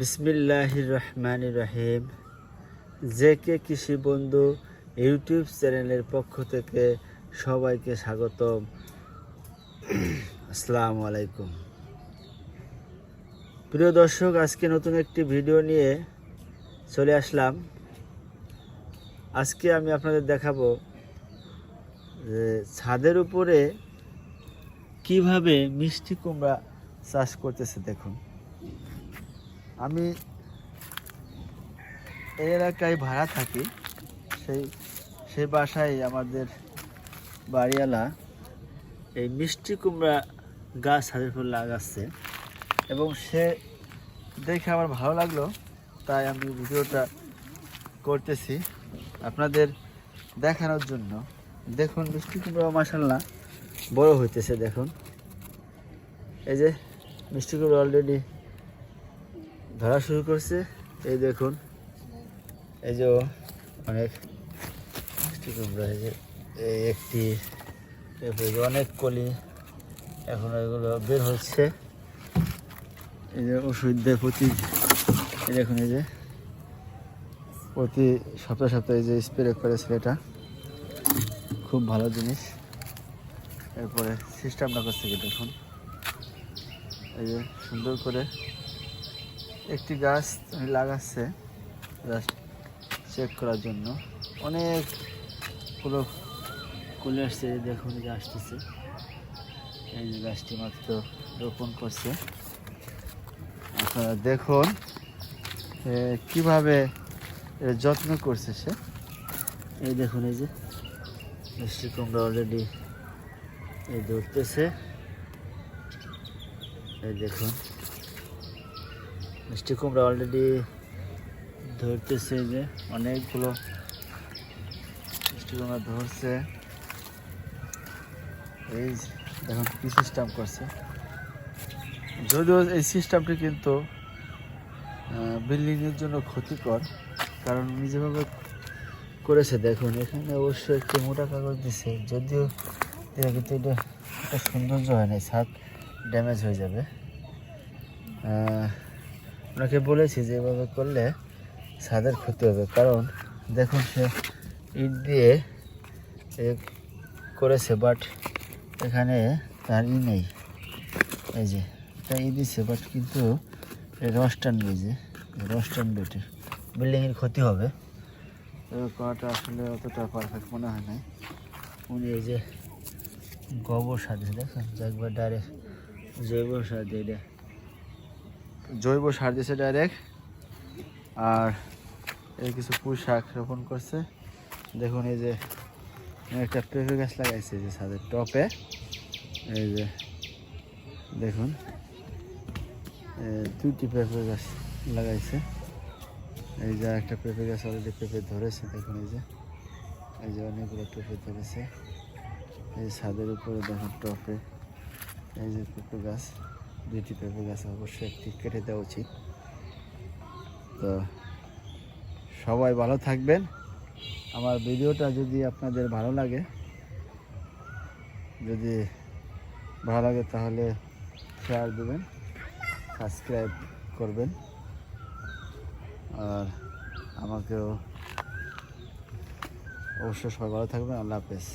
বিসমিল্লাহ রহমান রহিম। J K কৃষি বন্ধু ইউটিউব চ্যানেলের পক্ষ থেকে সবাইকে স্বাগতম। আসসালামু আলাইকুম। প্রিয় দর্শক, আজকে নতুন একটি ভিডিও নিয়ে চলে আসলাম। আজকে আমি আপনাদের দেখাবো যে ছাদের উপরে কীভাবে মিষ্টি কুমড়া চাষ করতেছে, দেখুন। আমি এই এলাকায় ভাড়া থাকি। সেই সেই বাসায় আমাদের বাড়িওয়ালা এই মিষ্টি কুমড়া গাছ ছাদের উপর লাগাচ্ছে এবং সে দেখে আমার ভালো লাগল, তাই আমি ভিডিওটা করতেছি আপনাদের দেখানোর জন্য। দেখুন, মিষ্টি কুমড়া মাসাল্লাহ বড় হইতেছে, দেখুন। এই যে, মিষ্টি কুমড়া অলরেডি ধরা শুরু করছে। এই দেখুন। এই যে অনেক একটি অনেক কলি এখন এগুলো বের হচ্ছে। এই যে ওষুধ প্রতি দেখুন এই যে। প্রতি সপ্তাহে সপ্তাহে যে স্প্রে করে ছেলেটা খুব ভালো জিনিস। এরপরে সিস্টেমটা করছে দেখুন। এই যে সুন্দর করে একটি গাছ লাগাচ্ছে চেক করার জন্য। অনেকগুলো কুলে আসছে দেখুন যে আসতেছে। এই যে গাছটি মাত্র রোপণ করছে। আপনারা দেখুন কীভাবে যত্ন করছে সে। এই দেখুন এই যে, মিষ্টি কুমড়া অলরেডি এই ধরতেছে। এই দেখুন। মিষ্টি কুমড়া অলরেডি ধরতেছে যে অনেকগুলো মিষ্টি কুমড়া ধরছে। এই দেখুন কি সিস্টেম করছে। যদিও এই সিস্টেমটি কিন্তু বিল্ডিংয়ের জন্য ক্ষতিকর, কারণ উনি যেভাবে করেছে, দেখুন, এখানে অবশ্যই একটি মোটা কাগজ দিছে, যদিও কিন্তু এটা একটা সৌন্দর্য হয় না ছাদ ড্যামেজ হয়ে যাবে। আহ, ওনাকে বলেছি যে এভাবে করলে ছাদের ক্ষতি হবে। কারণ দেখুন সে ইট দিয়ে করেছে বাট এখানে তার ই নেই। এই যে এটা ই দিচ্ছে বাট কিন্তু এই রস টানবে যে রস টানবে বিল্ডিংয়ের ক্ষতি হবে। করাটা আসলে অতটা পারফেক্ট মনে হয় না উনি এই যে গোবর সার দিয়েছে দেখেন একবার ডাইরেক্ট জৈব সার দিয়ে। জৈব সার দিয়েছে ডাইরেক্ট আর এই কিছু পুঁই শাক রোপণ করছে। দেখুন, এই যে একটা পেঁপে গাছ লাগাইছে যে ছাদের টপে। এই যে দেখুন দুইটি পেঁপে গাছ লাগাইছে। এই যে একটা পেঁপে গাছ অলরেডি পেঁপে ধরেছে, দেখুন এই যে। এই যে অনেকগুলো পেঁপে ধরেছে। এই ছাদের উপরে দেখুন টপে। এই যে পেঁপে গাছ। দুইটি পেঁপে গাছ, অবশ্যই একটি কেটে দেওয়া উচিত। তো সবাই ভালো থাকবেন। আমার ভিডিওটা যদি আপনাদের ভালো লাগে, যদি ভালো লাগে তাহলে শেয়ার দেবেন সাবস্ক্রাইব করবেন। আর আমাকেও অবশ্যই সবাই ভালো থাকবেন, আল্লাহ হাফেজ।